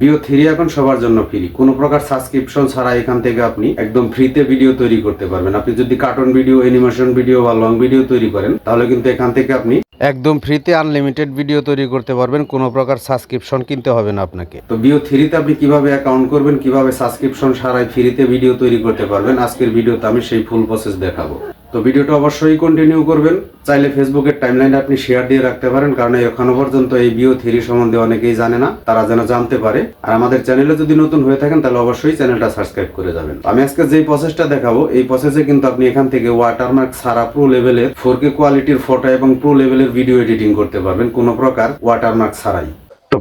Video three এখন সবার জন্য ফ্রি কোনো প্রকার সাবস্ক্রিপশন ছাড়া এখান থেকে আপনি একদম ফ্রিতে ভিডিও তৈরি করতে পারবেন। আপনি যদি কার্টুন ভিডিও অ্যানিমেশন ভিডিও বা লং ভিডিও তৈরি করেন, তাহলে কিন্তু এখান থেকে আপনি একদম ফ্রিতে আনলিমিটেড ভিডিও তৈরি করতে পারবেন। কোনো প্রকার সাবস্ক্রিপশন কিনতে হবে না আপনাকে। তো ভিও থ্রিতে আপনি কীভাবে অ্যাকাউন্ট করবেন, কীভাবে সাবস্ক্রিপশন ছাড়াই ফ্রিতে ভিডিও তৈরি করতে পারবেন, আজকের ভিডিওতে আমি সেই ফুল প্রসেস দেখাবো। তো ভিডিওটা অবশ্যই কন্টিনিউ করবেন। চাইলে ফেসবুকের টাইমলাইনে আপনি শেয়ার দিয়ে রাখতে পারেন, কারণ এখনও পর্যন্ত এই বিও থিরি সম্বন্ধে অনেকেই জানে না, তারা যেন জানতে পারে। আর আমাদের চ্যানেলে যদি নতুন হয়ে থাকেন, তাহলে অবশ্যই চ্যানেলটা সাবস্ক্রাইব করে যাবেন। আমি আজকে যেই প্রসেসটা দেখাবো, এই প্রসেসে কিন্তু আপনি এখান থেকে ওয়াটারমার্ক ছাড়া প্রো লেভেলের ফোর কোয়ালিটির ফটো এবং প্রো লেভেলের ভিডিও এডিটিং করতে পারবেন, কোনো প্রকার ওয়াটারমার্ক ছাড়াই।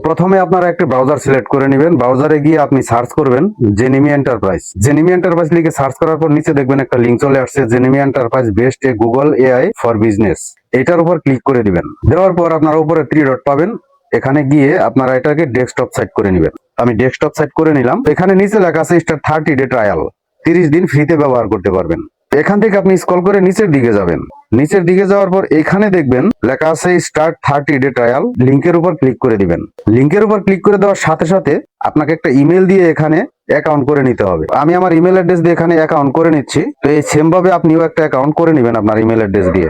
প্রথমে আপনারা একটা ব্রাউজার সিলেক্ট করে নেবেন। ব্রাউজারে গিয়ে আপনি সার্চ করবেন জেনিমি এন্টারপ্রাইজ জেনিমি এন্টারপ্রাইজ লিখে সার্চ করার পর নিচে দেখবেন একটা লিঙ্ক চলে আসছে Gemini Enterprise best a Google AI for business এটার উপর ক্লিক করে দিবেন। দেওয়ার পর আপনারা উপরে থ্রি ডট পাবেন। এখানে গিয়ে আপনারা এটাকে ডেস্কটপ সাইট করে নেবেন। আমি ডেস্কটপ সাইট করে নিলাম। এখানে নিচে লেখা আছে স্টার থার্টি ডে ট্রায়াল তিরিশ দিন ফ্রিতে ব্যবহার করতে পারবেন। এখান থেকে আপনি স্ক্রল করে নিচের দিকে যাবেন। নিচের দিকে যাওয়ার পর এখানে দেখবেন, লেখা আছে স্টার্ট থার্টি ডে ট্রায়াল লিঙ্কের উপর ক্লিক করে দিবেন। লিঙ্কের উপর ক্লিক করে দেওয়ার সাথে সাথে আপনাকে একটা ইমেল দিয়ে এখানে অ্যাকাউন্ট করে নিতে হবে। আমি আমার ইমেল অ্যাড্রেস দিয়ে এখানে অ্যাকাউন্ট করে নিচ্ছি। তো এই সেম ভাবে আপনিও একটা অ্যাকাউন্ট করে নেবেন আপনার ইমেল অ্যাড্রেস দিয়ে।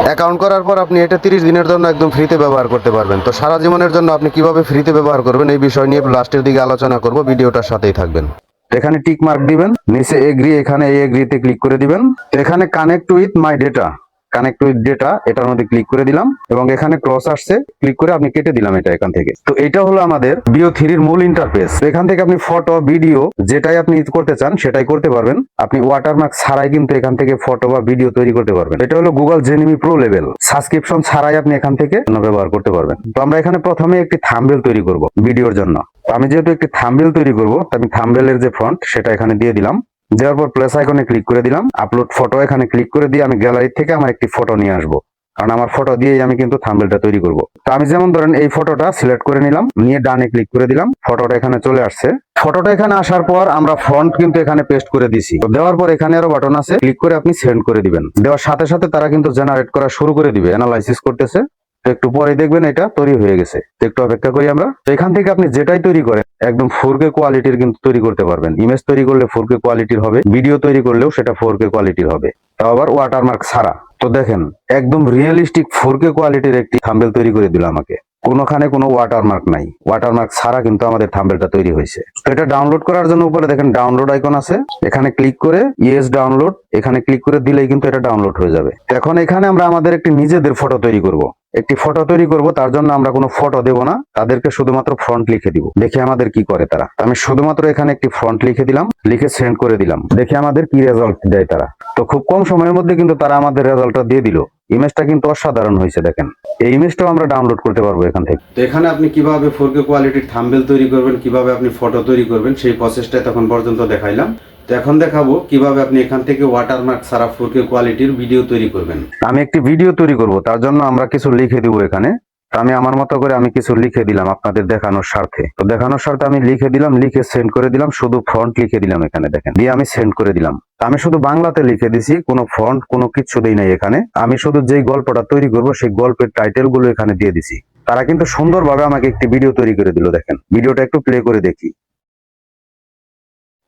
অ্যাকাউন্ট করার পর আপনি এটা তিরিশ দিনের জন্য একদম ফ্রিতে ব্যবহার করতে পারবেন। তো সারা জীবনের জন্য আপনি কীভাবে ফ্রিতে ব্যবহার করবেন এই বিষয় নিয়ে লাস্টের দিকে আলোচনা করব, ভিডিওটার সাথেই থাকবেন। এখানে টিক মার্ক দিবেন, নিচে এগ্রি এখানে এই এগ্রিতে ক্লিক করে দিবেন। এখানে connect with my data connect with data এটার মধ্যে ক্লিক করে দিলাম এবং এখানে ক্রস আসছে ক্লিক করে আপনি কেটে দিলাম এটা এখান থেকে। তো এটা হলো আমাদের বিও থ্রির মূল ইন্টারফেস এখান থেকে আপনি ফটো ভিডিও যেটাই আপনি করতে চান, সেটাই করতে পারবেন। আপনি ওয়াটারমার্ক ছাড়াই কিন্তু এখান থেকে ফটো বা ভিডিও তৈরি করতে পারবেন। এটা হলো Google Gemini pro level subscription ছাড়াই আপনি এখান থেকে ব্যবহার করতে পারবেন। তো আমরা এখানে প্রথমে একটি থাম্বেল তৈরি করব ভিডিওর জন্য। আমি যেহেতু একটি থাম্বেল তৈরি করব আমি থাম্বেলের যে ফ্রন্ট সেটা এখানে দিয়ে দিলাম। দেওয়ার পর প্লাস আইকনে ক্লিক করে দিলাম। আপলোড ফটো এখানে ক্লিক করে দিয়ে আমি গ্যালারি থেকে আমার একটি ফটো নিয়ে আসব। কারণ আমার ফটো দিয়েই আমি কিন্তু থাম্বেলটা তৈরি করব। তো আমি যেমন ধরেন এই ফটোটা সিলেক্ট করে নিলাম, নিয়ে ডানে ক্লিক করে দিলাম ফটোটা এখানে চলে আসছে। ফটোটা এখানে আসার পর আমরা ফ্রন্ট কিন্তু এখানে পেস্ট করে দিছি। তো দেওয়ার পর এখানে আরও বাটন আছে ক্লিক করে আপনি সেন্ড করে দিবেন। দেওয়ার সাথে সাথে তারা কিন্তু জেনারেট করা শুরু করে দিবে অ্যানালাইসিস করতেছে। তো একটু পরে দেখবেন এটা তৈরি হয়ে গেছে। তো একটু অপেক্ষা করি আমরা। তো এখান থেকে আপনি যেটাই তৈরি করেন, একদম ফোর কে কোয়ালিটির কিন্তু তৈরি করতে পারবেন। ইমেজ তৈরি করলে ফোর কে কোয়ালিটির হবে ভিডিও তৈরি করলেও সেটা ফোর কে কোয়ালিটির হবে। তাও আবার ওয়াটারমার্ক ছাড়া। তো দেখেন, একদম রিয়েলিস্টিক ফোর কে কোয়ালিটির একটি থাম্বেল তৈরি করে দিল আমাকে। কোনোখানে কোনো ওয়াটারমার্ক নাই। ওয়াটারমার্ক ছাড়া কিন্তু আমাদের থাম্বেলটা তৈরি হয়েছে। তো এটা ডাউনলোড করার জন্য উপরে দেখেন ডাউনলোড আইকন আছে। এখানে ক্লিক করে ইয়েস ডাউনলোড এখানে ক্লিক করে দিলেই কিন্তু এটা ডাউনলোড হয়ে যাবে। এখন এখানে আমরা আমাদের একটি নিজেদের ফটো তৈরি করব। একটি ফটো তৈরি করব, তার জন্য আমরা কোনো ফটো দেব না। তাদেরকে শুধুমাত্র ফ্রন্ট লিখে দিব। দেখি আমাদের কি করে তারা। আমি শুধুমাত্র এখানে একটি ফ্রন্ট লিখে দিলাম, লিখে সেন্ড করে দিলাম। দেখি আমাদের কি রেজাল্ট দেয় তারা। তো খুব কম সময়ের মধ্যে কিন্তু তারা আমাদের রেজাল্টটা দিয়ে দিল। ইমেজটা কিন্তু অসাধারণ হয়েছে দেখেন। এই ইমেজটাও আমরা ডাউনলোড করতে পারব এখান থেকে। তো এখানে আপনি কীভাবে ফোর কে কোয়ালিটির থাম্বেল তৈরি করবেন কীভাবে আপনি ফটো তৈরি করবেন সেই প্রসেসটা তখন পর্যন্ত দেখাইলাম। তো এখন দেখাবো কীভাবে আপনি এখান থেকে ওয়াটারমার্ক সারা ফোর কে কোয়ালিটির ভিডিও তৈরি করবেন। আমি একটি ভিডিও তৈরি করব তার জন্য আমরা কিছু লিখে দেবো এখানে। আমি আমার মতো করে আমি কিছু লিখে দিলাম আপনাদের দেখানোর স্বার্থে। তো দেখানোর স্বার্থে আমি লিখে দিলাম, লিখে সেন্ড করে দিলাম, শুধু ফ্রন্ট লিখে দিলাম এখানে দেখেন। দিয়ে আমি সেন্ড করে দিলাম। আমি শুধু বাংলাতে লিখে দিছি, কোনো ফ্রন্ট কোনো কিছু দেই নাই এখানে। আমি শুধু যেই গল্পটা তৈরি করব, সেই গল্পের টাইটেলগুলো এখানে দিয়ে দিছি। তারা কিন্তু সুন্দরভাবে আমাকে একটি ভিডিও তৈরি করে দিল দেখেন। ভিডিওটা একটু প্লে করে দেখি।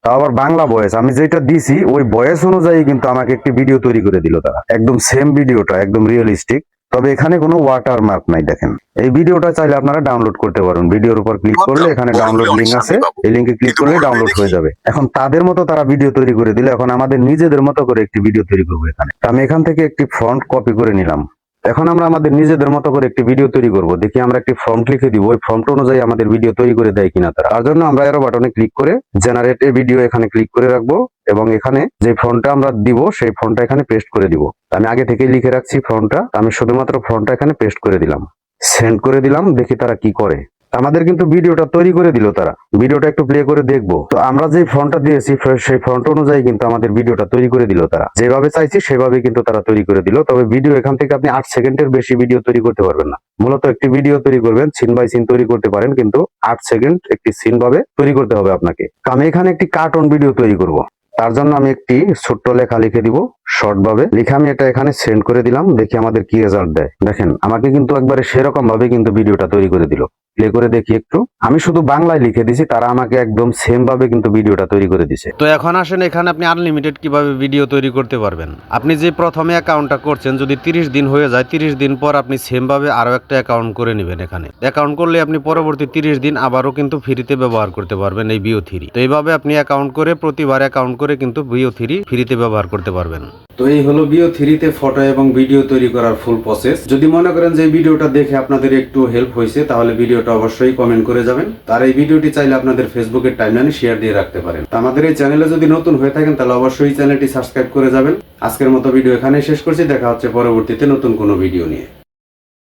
তাও আবার বাংলা বয়েস আমি যেটা দিছি, ওই বয়েস অনুযায়ী কিন্তু আমাকে একটি ভিডিও তৈরি করে দিল তারা। একদম সেম ভিডিওটা একদম রিয়েলিস্টিক তবে এখানে কোনো ওয়াটার মার্ক নাই দেখেন। এই ভিডিওটা চাইলে আপনারা ডাউনলোড করতে পারেন। ভিডিওর উপর ক্লিক করলে এখানে ডাউনলোড লিঙ্ক আছে। এই লিঙ্কে ক্লিক করলে ডাউনলোড হয়ে যাবে। এখন তাদের মতো তারা ভিডিও তৈরি করে দিলে। এখন আমাদের নিজেদের মতো করে একটি ভিডিও তৈরি করব এখানে। আমি এখান থেকে একটি ফ্রন্ট কপি করে নিলাম। এখন আমরা আমাদের নিজেদের মতো করে একটি ভিডিও তৈরি করব। দেখি আমরা একটি ফর্ম লিখে দিব। ওই ফর্মটা অনুযায়ী আমাদের ভিডিও তৈরি করে দেয় কিনা তারা। তার জন্য আমরা এরো বাটনে ক্লিক করে জেনারেট এ ভিডিও এখানে ক্লিক করে রাখব এবং এখানে যে ফর্মটা আমরা দিব, সেই ফর্মটা এখানে পেস্ট করে দিব। আমি আগে থেকে লিখে রাখছি ফর্মটা আমি শুধুমাত্র ফর্মটা এখানে পেস্ট করে দিলাম। সেন্ড করে দিলাম। দেখি তারা কি করে। আমাদের কিন্তু ভিডিওটা তৈরি করে দিল তারা। ভিডিওটা একটু প্লে করে দেখব। তো আমরা যে ফ্রন্টটা দিয়েছি সেই ফ্রন্ট অনুযায়ী কিন্তু আমাদের ভিডিওটা তৈরি করে দিল তারা। যেভাবে চাইছি, সেভাবে কিন্তু তারা তৈরি করে দিল। তবে ভিডিও এখান থেকে আপনি আট সেকেন্ডের বেশি ভিডিও তৈরি করতে পারবেন না। মূলত একটি ভিডিও তৈরি করবেন সিন বাই সিন তৈরি করতে পারেন, কিন্তু আট সেকেন্ড একটি সিন ভাবে তৈরি করতে হবে আপনাকে। আমি এখানে একটি কার্টুন ভিডিও তৈরি করব। তার জন্য আমি একটি ছোট্ট লেখা লিখে দিব শর্ট ভাবে। লিখে আমি এটা এখানে সেন্ড করে দিলাম, দেখি আমাদের কি রেজাল্ট দেয়। দেখেন, আমাকে কিন্তু একবারে সেরকম ভাবে কিন্তু ভিডিওটা তৈরি করে দিল। প্লে করে দেখি একটু। আমি শুধু বাংলায় লিখে দিছি, তারা আমাকে একদম সেম ভাবে কিন্তু ভিডিওটা তৈরি করে দিছে। তো এখন আসেন, এখানে আপনি আনলিমিটেড কীভাবে ভিডিও তৈরি করতে পারবেন? আপনি যে প্রথমে অ্যাকাউন্টটা করছেন, যদি তিরিশ দিন হয়ে যায়, তিরিশ দিন পর আপনি সেম ভাবে আরও একটা অ্যাকাউন্ট করে নেবেন এখানে। অ্যাকাউন্ট করলে আপনি পরবর্তী তিরিশ দিন আবারও কিন্তু ফ্রিতে ব্যবহার করতে পারবেন এই বিও থ্রি তো এইভাবে আপনি অ্যাকাউন্ট করে, প্রতিবার অ্যাকাউন্ট করে কিন্তু বিও থ্রি ফ্রিতে ব্যবহার করতে পারবেন। তো এই হলো বিও থ্রিতে ফটো এবং ভিডিও তৈরি করার ফুল প্রসেস যদি মনে করেন যে ভিডিওটা দেখে আপনাদের একটু হেল্প হয়েছে, তাহলে ভিডিওটা অবশ্যই কমেন্ট করে যাবেন। তার এই ভিডিওটি চাইলে আপনাদের ফেসবুকের টাইমলাইনে শেয়ার দিয়ে রাখতে পারেন। তো আমাদের এই চ্যানেলে যদি নতুন হয়ে থাকেন, তাহলে অবশ্যই চ্যানেলটি সাবস্ক্রাইব করে যাবেন। আজকের মতো ভিডিও এখানেই শেষ করছি। দেখা হচ্ছে পরবর্তীতে নতুন কোনো ভিডিও নিয়ে।